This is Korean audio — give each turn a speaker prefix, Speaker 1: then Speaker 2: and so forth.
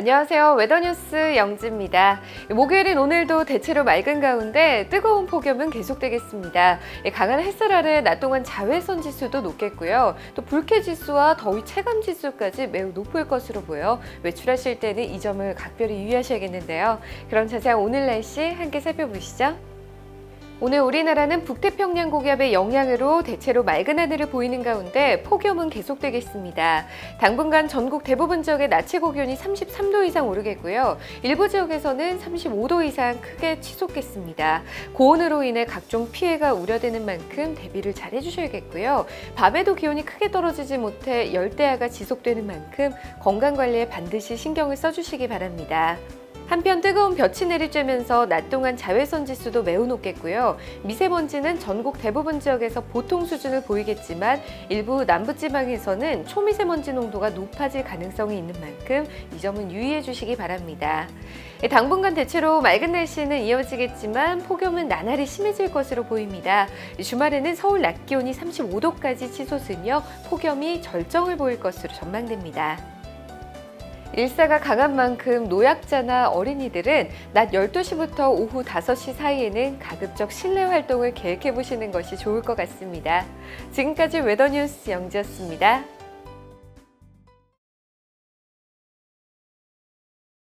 Speaker 1: 안녕하세요. 웨더뉴스 영지입니다. 목요일인 오늘도 대체로 맑은 가운데 뜨거운 폭염은 계속되겠습니다. 강한 햇살 아래 낮 동안 자외선 지수도 높겠고요. 또 불쾌 지수와 더위 체감 지수까지 매우 높을 것으로 보여 외출하실 때는 이 점을 각별히 유의하셔야겠는데요. 그럼 자세한 오늘 날씨 함께 살펴보시죠. 오늘 우리나라는 북태평양 고기압의 영향으로 대체로 맑은 하늘을 보이는 가운데 폭염은 계속되겠습니다. 당분간 전국 대부분 지역의 낮 최고 기온이 33도 이상 오르겠고요. 일부 지역에서는 35도 이상 크게 치솟겠습니다. 고온으로 인해 각종 피해가 우려되는 만큼 대비를 잘 해주셔야겠고요. 밤에도 기온이 크게 떨어지지 못해 열대야가 지속되는 만큼 건강관리에 반드시 신경을 써주시기 바랍니다. 한편 뜨거운 볕이 내리쬐면서 낮 동안 자외선 지수도 매우 높겠고요. 미세먼지는 전국 대부분 지역에서 보통 수준을 보이겠지만 일부 남부지방에서는 초미세먼지 농도가 높아질 가능성이 있는 만큼 이 점은 유의해 주시기 바랍니다. 당분간 대체로 맑은 날씨는 이어지겠지만 폭염은 나날이 심해질 것으로 보입니다. 주말에는 서울 낮 기온이 35도까지 치솟으며 폭염이 절정을 보일 것으로 전망됩니다. 일사가 강한 만큼 노약자나 어린이들은 낮 12시부터 오후 5시 사이에는 가급적 실내 활동을 계획해 보시는 것이 좋을 것 같습니다. 지금까지 웨더뉴스 영지였습니다.